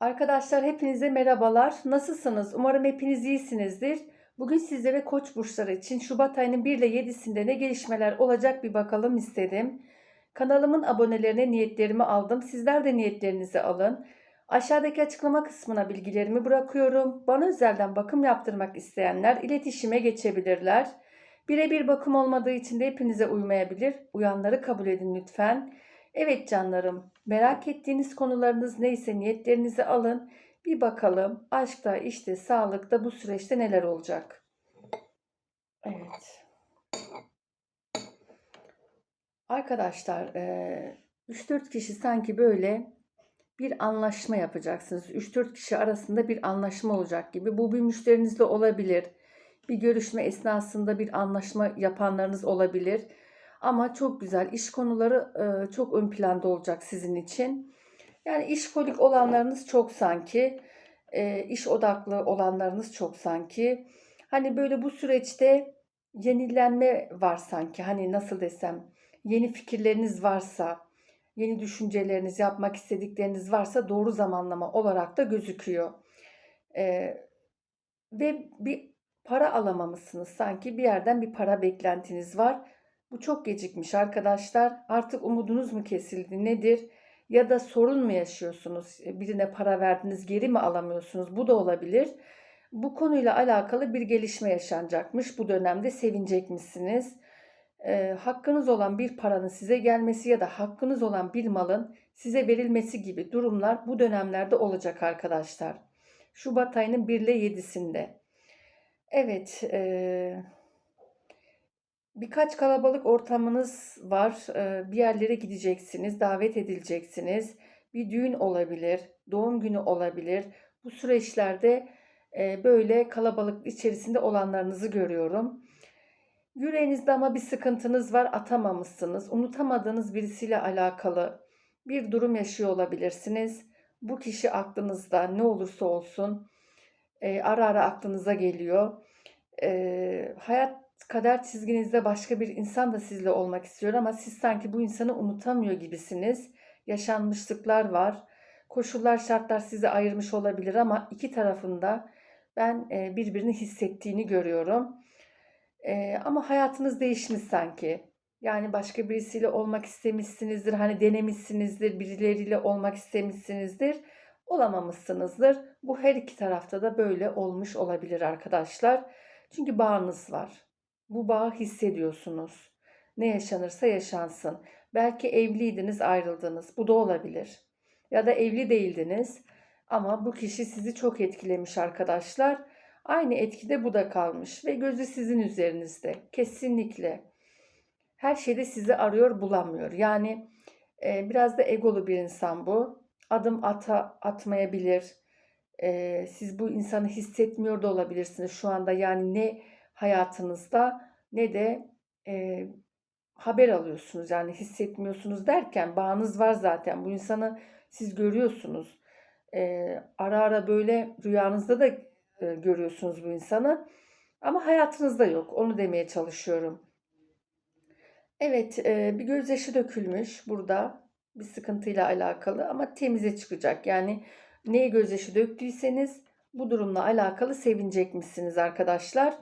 Arkadaşlar hepinize merhabalar. Nasılsınız? Umarım hepiniz iyisinizdir. Bugün sizlere Koç burçları için Şubat ayının 1 ile 7'sinde ne gelişmeler olacak bir bakalım istedim. Kanalımın abonelerine niyetlerimi aldım. Sizler de niyetlerinizi alın. Aşağıdaki açıklama kısmına bilgilerimi bırakıyorum. Bana özelden bakım yaptırmak isteyenler iletişime geçebilirler. Birebir bakım olmadığı için de hepinize uymayabilir. Uyanları kabul edin lütfen. Evet canlarım, merak ettiğiniz konularınız neyse niyetlerinizi alın. Bir bakalım aşkta, işte, sağlıkta bu süreçte neler olacak? Evet. Arkadaşlar, eee 3-4 kişi sanki böyle bir anlaşma yapacaksınız. 3-4 kişi arasında bir anlaşma olacak gibi. Bu bir müşterinizle olabilir. Bir görüşme esnasında bir anlaşma yapanlarınız olabilir. Ama çok güzel iş konuları çok ön planda olacak sizin için. Yani işkolik olanlarınız çok sanki. İş odaklı olanlarınız çok sanki. Hani böyle bu süreçte yenilenme var sanki. Hani nasıl desem yeni fikirleriniz varsa, yeni düşünceleriniz, yapmak istedikleriniz varsa doğru zamanlama olarak da gözüküyor. Ve bir para alamamışsınız sanki bir yerden bir para beklentiniz var. Bu çok gecikmiş arkadaşlar. Artık umudunuz mu kesildi nedir? Ya da sorun mu yaşıyorsunuz? Birine para verdiniz geri mi alamıyorsunuz? Bu da olabilir. Bu konuyla alakalı bir gelişme yaşanacakmış. Bu dönemde sevinecekmişsiniz. E, hakkınız olan bir paranın size gelmesi ya da hakkınız olan bir malın size verilmesi gibi durumlar bu dönemlerde olacak arkadaşlar. Şubat ayının 1 ile 7'sinde. Evet, e, birkaç kalabalık ortamınız var. E, bir yerlere gideceksiniz, davet edileceksiniz. Bir düğün olabilir, doğum günü olabilir. Bu süreçlerde e, böyle kalabalık içerisinde olanlarınızı görüyorum. Yüreğinizde ama bir sıkıntınız var, atamamışsınız. Unutamadığınız birisiyle alakalı bir durum yaşıyor olabilirsiniz. Bu kişi aklınızda ne olursa olsun e, ara ara aklınıza geliyor. E, hayat kader çizginizde başka bir insan da sizle olmak istiyor ama siz sanki bu insanı unutamıyor gibisiniz. Yaşanmışlıklar var. Koşullar, şartlar sizi ayırmış olabilir ama iki tarafında ben e, birbirini hissettiğini görüyorum. E, ama hayatınız değişmiş sanki. Yani başka birisiyle olmak istemişsinizdir, hani denemişsinizdir, birileriyle olmak istemişsinizdir olamamışsınızdır. Bu her iki tarafta da böyle olmuş olabilir arkadaşlar. Çünkü bağınız var. Bu bağı hissediyorsunuz. Ne yaşanırsa yaşansın. Belki evliydiniz, ayrıldınız. Bu da olabilir. Ya da evli değildiniz ama bu kişi sizi çok etkilemiş arkadaşlar. Aynı etkide bu da kalmış ve gözü sizin üzerinizde. Kesinlikle. Her şeyde sizi arıyor, bulamıyor. Yani e, biraz da egolu bir insan bu adım ata, atmayabilir. Ee, siz bu insanı hissetmiyor da olabilirsiniz şu anda. Yani ne hayatınızda ne de e, haber alıyorsunuz. Yani hissetmiyorsunuz derken bağınız var zaten. Bu insanı siz görüyorsunuz. Ee, ara ara böyle rüyanızda da e, görüyorsunuz bu insanı. Ama hayatınızda yok. Onu demeye çalışıyorum. Evet, e, bir gözyaşı dökülmüş burada bir sıkıntıyla alakalı ama temize çıkacak. Yani neye gözyaşı döktüyseniz bu durumla alakalı sevinecekmişsiniz arkadaşlar.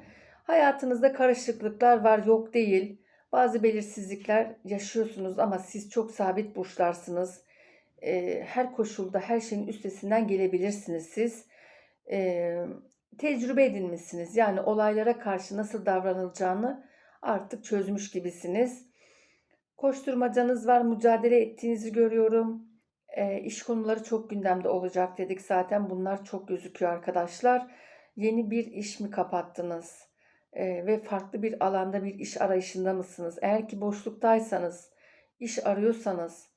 Hayatınızda karışıklıklar var yok değil. Bazı belirsizlikler yaşıyorsunuz ama siz çok sabit burçlarsınız. Ee, her koşulda her şeyin üstesinden gelebilirsiniz siz. Ee, tecrübe edinmişsiniz. Yani olaylara karşı nasıl davranılacağını artık çözmüş gibisiniz. Koşturmacanız var, mücadele ettiğinizi görüyorum. E, iş konuları çok gündemde olacak dedik zaten. Bunlar çok gözüküyor arkadaşlar. Yeni bir iş mi kapattınız? Ve farklı bir alanda bir iş arayışında mısınız? Eğer ki boşluktaysanız, iş arıyorsanız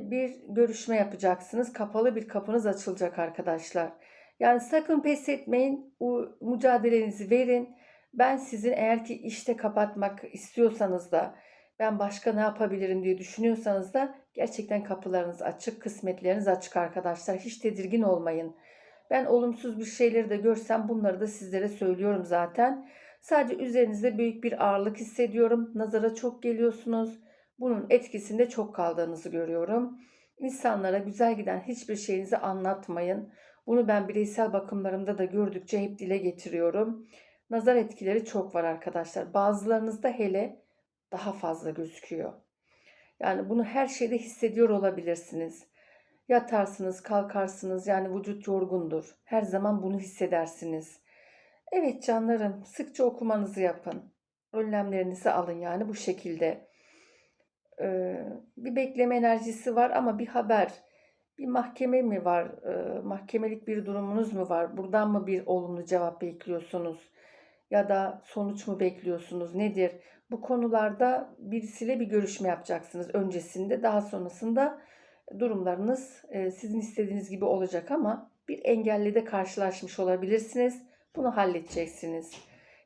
bir görüşme yapacaksınız. Kapalı bir kapınız açılacak arkadaşlar. Yani sakın pes etmeyin. Mücadelenizi verin. Ben sizin eğer ki işte kapatmak istiyorsanız da ben başka ne yapabilirim diye düşünüyorsanız da gerçekten kapılarınız açık, kısmetleriniz açık arkadaşlar. Hiç tedirgin olmayın. Ben olumsuz bir şeyleri de görsem bunları da sizlere söylüyorum zaten. Sadece üzerinizde büyük bir ağırlık hissediyorum. Nazara çok geliyorsunuz. Bunun etkisinde çok kaldığınızı görüyorum. İnsanlara güzel giden hiçbir şeyinizi anlatmayın. Bunu ben bireysel bakımlarımda da gördükçe hep dile getiriyorum. Nazar etkileri çok var arkadaşlar. Bazılarınızda hele daha fazla gözüküyor. Yani bunu her şeyde hissediyor olabilirsiniz. Yatarsınız, kalkarsınız. Yani vücut yorgundur. Her zaman bunu hissedersiniz. Evet canlarım, sıkça okumanızı yapın. Önlemlerinizi alın yani bu şekilde. Ee, bir bekleme enerjisi var ama bir haber, bir mahkeme mi var, Ee, mahkemelik bir durumunuz mu var? Buradan mı bir olumlu cevap bekliyorsunuz? Ya da sonuç mu bekliyorsunuz? Nedir? Bu konularda birisiyle bir görüşme yapacaksınız öncesinde. Daha sonrasında durumlarınız e, sizin istediğiniz gibi olacak ama bir engelle de karşılaşmış olabilirsiniz. Bunu halledeceksiniz.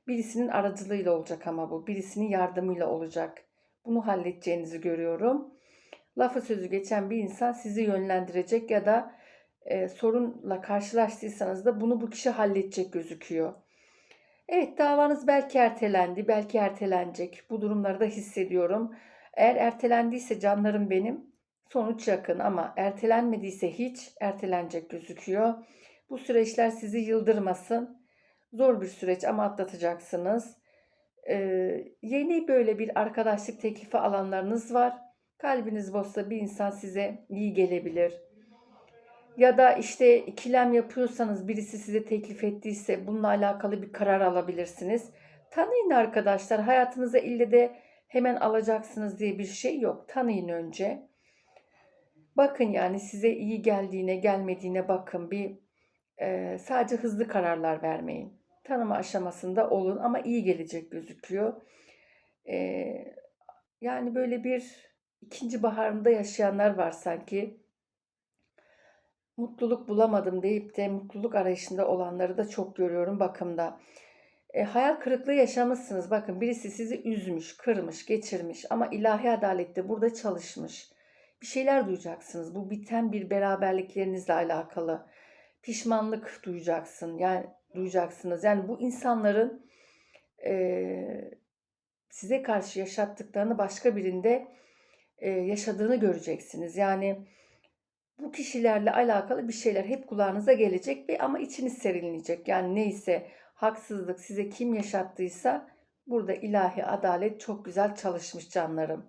Birisinin aracılığıyla olacak ama bu. Birisinin yardımıyla olacak. Bunu halledeceğinizi görüyorum. Lafı sözü geçen bir insan sizi yönlendirecek ya da e, sorunla karşılaştıysanız da bunu bu kişi halledecek gözüküyor. Evet davanız belki ertelendi, belki ertelenecek. Bu durumları da hissediyorum. Eğer ertelendiyse canlarım benim sonuç yakın ama ertelenmediyse hiç ertelenecek gözüküyor. Bu süreçler sizi yıldırmasın. Zor bir süreç ama atlatacaksınız. Ee, yeni böyle bir arkadaşlık teklifi alanlarınız var. Kalbiniz bozsa bir insan size iyi gelebilir. Ya da işte ikilem yapıyorsanız birisi size teklif ettiyse bununla alakalı bir karar alabilirsiniz. Tanıyın arkadaşlar. Hayatınıza ille de hemen alacaksınız diye bir şey yok. Tanıyın önce. Bakın yani size iyi geldiğine gelmediğine bakın. Bir e, sadece hızlı kararlar vermeyin. Tanıma aşamasında olun ama iyi gelecek gözüküyor. E, yani böyle bir ikinci baharında yaşayanlar var sanki mutluluk bulamadım deyip de mutluluk arayışında olanları da çok görüyorum bakımda. E, hayal kırıklığı yaşamışsınız. Bakın birisi sizi üzmüş, kırmış, geçirmiş ama ilahi adalette burada çalışmış. Bir şeyler duyacaksınız. Bu biten bir beraberliklerinizle alakalı. Pişmanlık duyacaksın. Yani duyacaksınız. Yani bu insanların e, size karşı yaşattıklarını başka birinde e, yaşadığını göreceksiniz. Yani bu kişilerle alakalı bir şeyler hep kulağınıza gelecek ve ama içiniz serinleyecek. Yani neyse haksızlık size kim yaşattıysa burada ilahi adalet çok güzel çalışmış canlarım.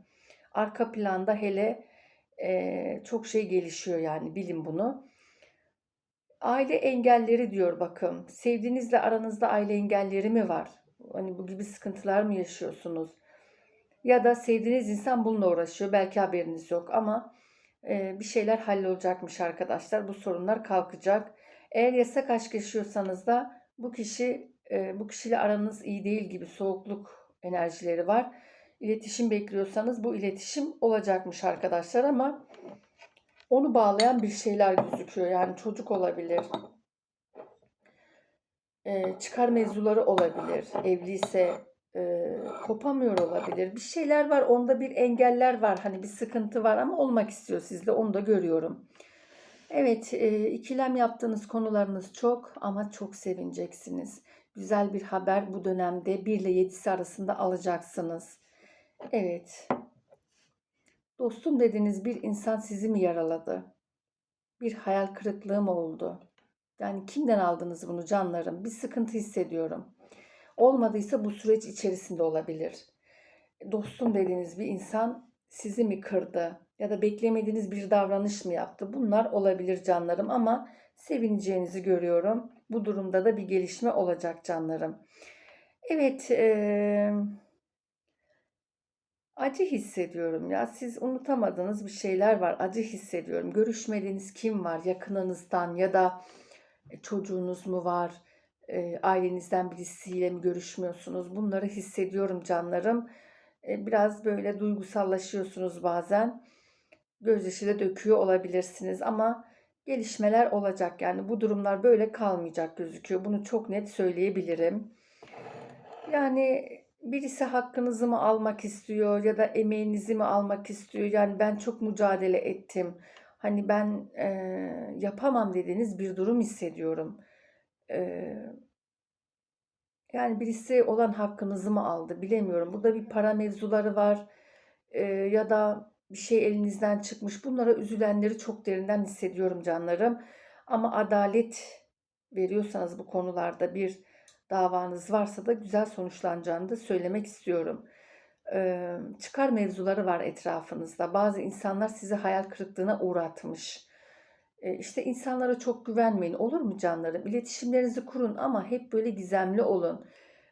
Arka planda hele e, çok şey gelişiyor yani bilin bunu. Aile engelleri diyor bakın. Sevdiğinizle aranızda aile engelleri mi var? Hani bu gibi sıkıntılar mı yaşıyorsunuz? Ya da sevdiğiniz insan bununla uğraşıyor. Belki haberiniz yok ama bir şeyler hallolacakmış arkadaşlar. Bu sorunlar kalkacak. Eğer yasak aşk yaşıyorsanız da bu kişi bu kişiyle aranız iyi değil gibi soğukluk enerjileri var. İletişim bekliyorsanız bu iletişim olacakmış arkadaşlar ama onu bağlayan bir şeyler gözüküyor. Yani çocuk olabilir. Çıkar mevzuları olabilir. Evliyse e, kopamıyor olabilir. Bir şeyler var, onda bir engeller var, hani bir sıkıntı var ama olmak istiyor sizde, onu da görüyorum. Evet, e, ikilem yaptığınız konularınız çok ama çok sevineceksiniz. Güzel bir haber bu dönemde 1 ile 7'si arasında alacaksınız. Evet. Dostum dediğiniz bir insan sizi mi yaraladı? Bir hayal kırıklığı mı oldu? Yani kimden aldınız bunu canlarım? Bir sıkıntı hissediyorum. Olmadıysa bu süreç içerisinde olabilir. Dostum dediğiniz bir insan sizi mi kırdı ya da beklemediğiniz bir davranış mı yaptı? Bunlar olabilir canlarım ama sevineceğinizi görüyorum. Bu durumda da bir gelişme olacak canlarım. Evet, ee, acı hissediyorum ya. Siz unutamadığınız bir şeyler var. Acı hissediyorum. Görüşmediğiniz kim var yakınınızdan ya da çocuğunuz mu var? e, ailenizden birisiyle mi görüşmüyorsunuz? Bunları hissediyorum canlarım. E, biraz böyle duygusallaşıyorsunuz bazen. Gözyaşı da döküyor olabilirsiniz ama gelişmeler olacak. Yani bu durumlar böyle kalmayacak gözüküyor. Bunu çok net söyleyebilirim. Yani birisi hakkınızı mı almak istiyor ya da emeğinizi mi almak istiyor? Yani ben çok mücadele ettim. Hani ben e, yapamam dediğiniz bir durum hissediyorum. Ee, yani birisi olan hakkınızı mı aldı bilemiyorum. Burada bir para mevzuları var. Ee, ya da bir şey elinizden çıkmış. Bunlara üzülenleri çok derinden hissediyorum canlarım. Ama adalet veriyorsanız bu konularda bir davanız varsa da güzel sonuçlanacağını da söylemek istiyorum. Çıkar mevzuları var etrafınızda. Bazı insanlar sizi hayal kırıklığına uğratmış. Ee, işte insanlara çok güvenmeyin. Olur mu canlarım? İletişimlerinizi kurun ama hep böyle gizemli olun.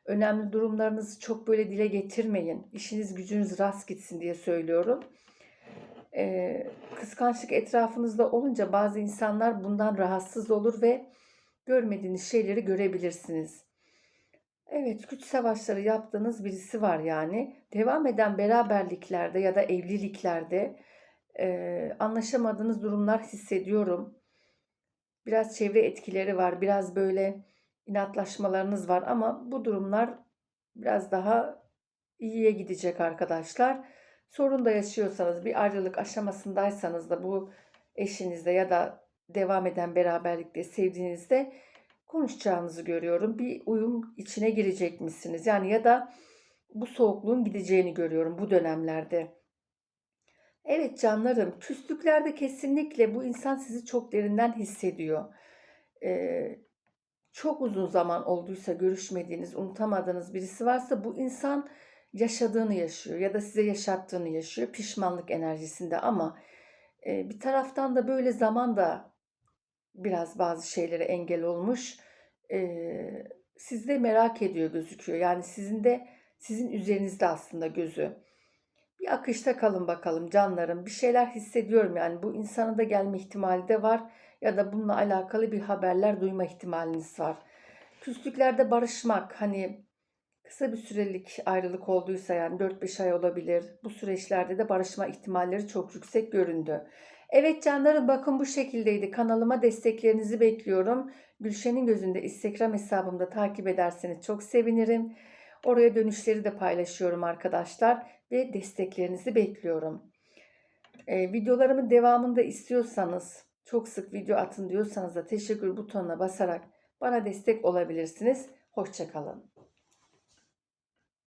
Önemli durumlarınızı çok böyle dile getirmeyin. İşiniz gücünüz rast gitsin diye söylüyorum. Ee, kıskançlık etrafınızda olunca bazı insanlar bundan rahatsız olur ve görmediğiniz şeyleri görebilirsiniz. Evet, güç savaşları yaptığınız birisi var yani. Devam eden beraberliklerde ya da evliliklerde e, anlaşamadığınız durumlar hissediyorum. Biraz çevre etkileri var, biraz böyle inatlaşmalarınız var ama bu durumlar biraz daha iyiye gidecek arkadaşlar. Sorun da yaşıyorsanız, bir ayrılık aşamasındaysanız da bu eşinizde ya da devam eden beraberlikte, sevdiğinizde konuşacağınızı görüyorum. Bir uyum içine girecek misiniz? Yani ya da bu soğukluğun gideceğini görüyorum bu dönemlerde. Evet canlarım, küslüklerde kesinlikle bu insan sizi çok derinden hissediyor. Ee, çok uzun zaman olduysa görüşmediğiniz, unutamadığınız birisi varsa bu insan yaşadığını yaşıyor ya da size yaşattığını yaşıyor pişmanlık enerjisinde ama e, bir taraftan da böyle zaman da biraz bazı şeylere engel olmuş. E, sizde merak ediyor gözüküyor. Yani sizin de sizin üzerinizde aslında gözü. Bir akışta kalın bakalım canlarım. Bir şeyler hissediyorum yani bu insana da gelme ihtimali de var ya da bununla alakalı bir haberler duyma ihtimaliniz var. Küslüklerde barışmak hani kısa bir sürelik ayrılık olduysa yani 4-5 ay olabilir. Bu süreçlerde de barışma ihtimalleri çok yüksek göründü. Evet canlarım bakın bu şekildeydi. Kanalıma desteklerinizi bekliyorum. Gülşen'in gözünde Instagram hesabımda takip ederseniz çok sevinirim. Oraya dönüşleri de paylaşıyorum arkadaşlar ve desteklerinizi bekliyorum. Ee, videolarımın devamında istiyorsanız çok sık video atın diyorsanız da teşekkür butonuna basarak bana destek olabilirsiniz. Hoşçakalın.